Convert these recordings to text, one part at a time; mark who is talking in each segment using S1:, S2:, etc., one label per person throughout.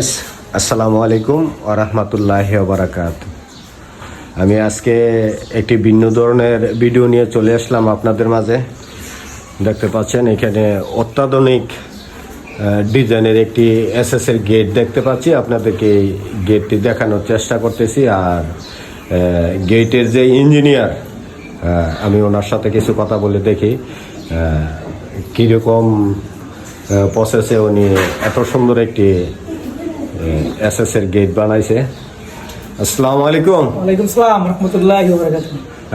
S1: আসসালামু আলাইকুম ওরহমতুল্লাহ বারাকাত। আমি আজকে একটি ভিন্ন ধরনের ভিডিও নিয়ে চলে আসলাম আপনাদের মাঝে। দেখতে পাচ্ছেন, এখানে অত্যাধুনিক ডিজাইনের একটি এসএস এর গেট দেখতে পাচ্ছি। আপনাদেরকে এই গেটটি দেখানোর চেষ্টা করতেছি। আর গেটের যে ইঞ্জিনিয়ার আমি ওনার সাথে কিছু কথা বলে দেখি কীরকম প্রসেসে উনি এত সুন্দর একটি এসএস এর গেট বানাইছে। আসসালামু আলাইকুম।
S2: ওয়ালাইকুম সালাম রহমতুল্লাহ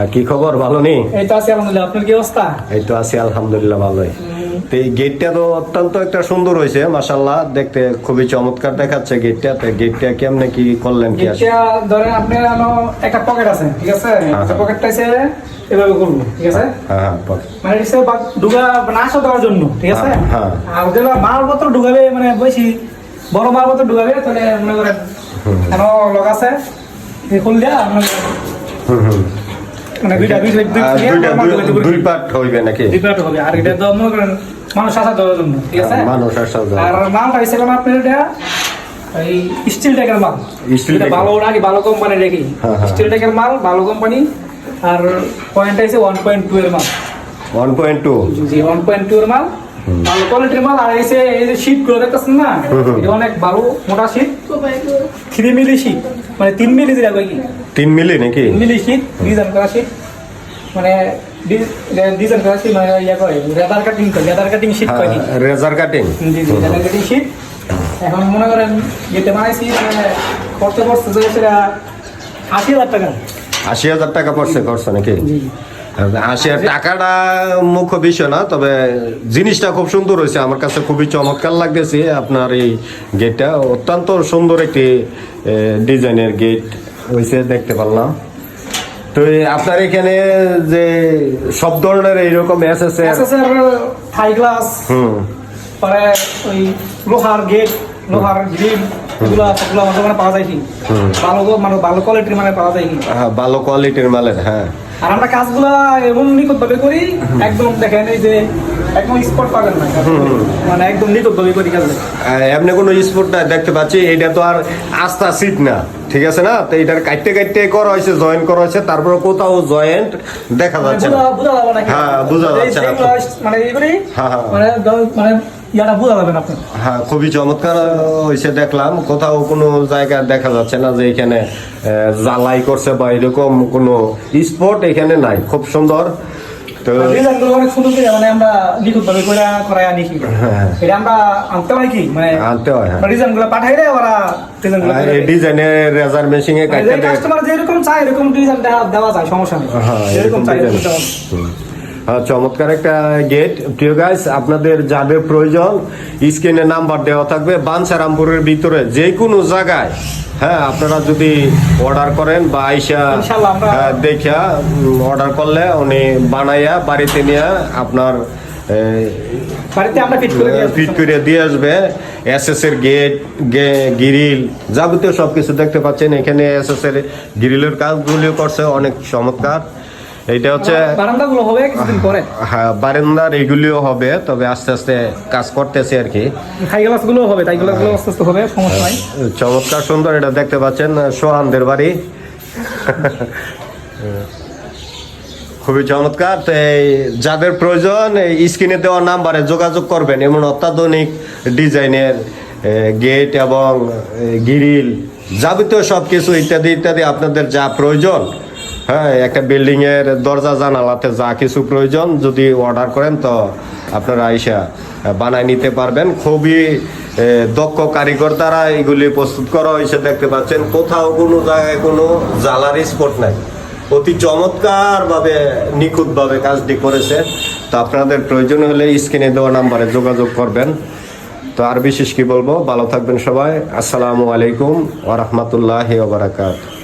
S1: আর কি খবর ভালো নেই
S2: এই তো আছি আলহামদুলিল্লাহ। আপনার কি অবস্থা?
S1: এই তো আছি আলহামদুলিল্লাহ ভালোই। তো এই গেটটা তো অত্যন্ত একটা সুন্দর হয়েছে দেখতে খুবই চমৎকার দেখাচ্ছে গেটটা তো গেটটা কেমনে কি করলেন কি
S2: এটা ধরেন আপনার হলো একটা পকেট আছে ঠিক আছে? পকেটটা এসে এভাবে করব ঠিক আছে?
S1: হ্যাঁ হ্যাঁ
S2: মানে ঢুকা না আসা দেওয়ার জন্য ঠিক আছে?
S1: হ্যাঁ, হ্যাঁ।
S2: আর মালপত্র ঢুকাবে মানে বেশি বড় মালপত্র ঢুকাবে তাহলে মনে করেন কেন লগ আছে। খুল দিয়া মনে দুই
S1: আর
S2: দুই
S1: দুইটা
S2: মাল
S1: দুই-
S2: ঢুকাইতে পারবে।
S1: দুই পার্ট হইবে নাকি?
S2: দুই পাট হবে আর এটা তো মনে করেন মানুষ আসা দেওয়ার জন্য ঠিক আছে?
S1: মানুষ আসা
S2: আর মালটা হয়েছে কেন আপনার এটা? এই স্টিল ট্যাগের মাল। এটা। ভালো ভালো কোম্পানি রেখে
S1: হ্যাঁ, হ্যাঁ।
S2: স্টিল ট্যাগের মাল ভালো কোম্পানি আর পয়েন্ট আছে ওয়ান পয়েন্ট টু এর মাল।
S1: One point two
S2: G one point two এর মাল। ভালো কোয়ালিটির মাল আর এসে এই যে গুলো দেখতেছেন না এটা অনেক ভালো মোটা শীট থ্রি মিলি শীত মানে তিন মিলি যেটা কি?
S1: তিন মিলি নাকি?
S2: মিলি শীত ডিজাইন করা শীত মানে ডিজাইন করা শীত মানে ইয়া করে লেদার কাটিং লেদার কাটিং শীত কয় কি?
S1: কাটিং
S2: জি জি লেদার কাটিং শীত এখন মনে করেন বানাইছি মানে খরচ সেটা আশি হাজার টাকা।
S1: আশি হাজার টাকা পড়ছে করছে নাকি?
S2: জি।
S1: হাজার টাকাটা মুখ্য বিষয় না তবে জিনিসটা খুব সুন্দর হয়েছে। আমার কাছে খুবই চমৎকার লাগতেছে আপনার এই গেটটা। অত্যন্ত সুন্দর একটি ডিজাইনের গেট হয়েছে দেখতে পারলাম। তো আপনার এখানে যে সব ধরনের এইরকম এস এস এর
S2: এসএসআর থাই গ্লাস
S1: হুম।
S2: পরে ওই লোহার গেট লোহার গ্রিল এগুলো সবগুলো আমাদের পাওয়া যায় কি ভালো মানে ভালো কোয়ালিটির মানে পাওয়া যায় কি
S1: হ্যাঁ, ভালো কোয়ালিটির মালের হ্যাঁ।
S2: আর আমরা কাজগুলো এমন নিখুঁত ভাবে করি একদম দেখেন এই যে একদম স্পট পাবেন না। মানে একদম নিখুঁত ভাবে করি কাজ।
S1: এমনি কোনো স্পোর্ট না দেখতে পাচ্ছি এটা তো আর আস্থা সিট না ঠিক আছে না? তো এটার কাটতে কাটতে করা হয়েছে জয়েন্ট করা হয়েছে তারপরে কোথাও জয়েন্ট দেখা যাচ্ছে না।
S2: বুঝা যাবে না
S1: হ্যাঁ, বোঝা যাচ্ছে না।
S2: মানে। মানে মানে ইয়াটা বোঝা যাবে আপনার।
S1: হ্যাঁ খুবই চমৎকার হয়েছে দেখলাম। কোথাও কোনো জায়গায় দেখা যাচ্ছে না যে এখানে জ্বালাই করছে বা এরকম কোনো স্পট এখানে নাই। খুব সুন্দর। তো
S2: অনেক সুন্দর করে মানে আমরা নিখুঁত ভাবে করে আনি কি?
S1: হ্যাঁ।
S2: এটা আমরা আনতে হয় কি? মানে
S1: আনতে হয় হ্যাঁ।
S2: গুলো পাঠাই দেয় ওরা
S1: এই ডিজাইনের রেজার মেশিং এ কাটতে দেয়।
S2: কাস্টমার যেরকম চায় এরকম ডিজাইন দেওয়া যায় সমস্যা নেই।
S1: হ্যাঁ, এরকম
S2: চাই
S1: হ্যাঁ, চমৎকার একটা গেট প্রিয় গাইস আপনাদের যাদের প্রয়োজন স্ক্রিনে নাম্বার দেওয়া থাকবে। বানসারামপুরের ভিতরে যে কোনো জায়গায় হ্যাঁ আপনারা যদি অর্ডার করেন বা আইসা হ্যাঁ, দেখা অর্ডার করলে উনি বানাইয়া বাড়িতে নিয়ে আপনার
S2: ফিট করে দিয়ে
S1: আসবে। এস এর গেট গিরিল যাবতীয় সবকিছু দেখতে পাচ্ছেন। এখানে এস এস এর গ্রিলের কাজগুলিও করছে অনেক চমৎকার। এইটা হচ্ছে
S2: বারান্দা গুলো হবে কিছুদিন পরে।
S1: হ্যাঁ বারান্দার এগুলিও হবে তবে আস্তে আস্তে কাজ করতেছে আর কি।
S2: থাই গ্লাসগুলো হবে থাই গ্লাসগুলো আস্তে আস্তে হবে সমস্যা নাই।
S1: চমৎকার সুন্দর এটা দেখতে পাচ্ছেন সোহানদের বাড়ি। খুবই চমৎকার তো এই যাদের প্রয়োজন এই স্ক্রিনে দেওয়া নাম্বারে যোগাযোগ করবেন এমন অত্যাধুনিক ডিজাইনের গেট এবং গিরিল যাবতীয় সব কিছু ইত্যাদি ইত্যাদি আপনাদের যা প্রয়োজন হ্যাঁ একটা বিল্ডিং এর দরজা, জানালাতে যা কিছু প্রয়োজন, যদি অর্ডার করেন তো আপনারা আইসা বানায় নিতে পারবেন। খুবই দক্ষ কারিগর দ্বারা এগুলি প্রস্তুত করা হয়েছে, দেখতে পাচ্ছেন। কোথাও কোনো জায়গায় কোনো জ্বালার স্পট নাই। অতি চমৎকার ভাবে নিখুঁত ভাবে কাজটি করেছে। তো আপনাদের প্রয়োজন হলে স্ক্রিনে দেওয়া নাম্বারে যোগাযোগ করবেন। তো আর বিশেষ কি বলব? ভালো থাকবেন সবাই। আসসালামু আলাইকুম ওরহমতুল্লাহ বারাকাত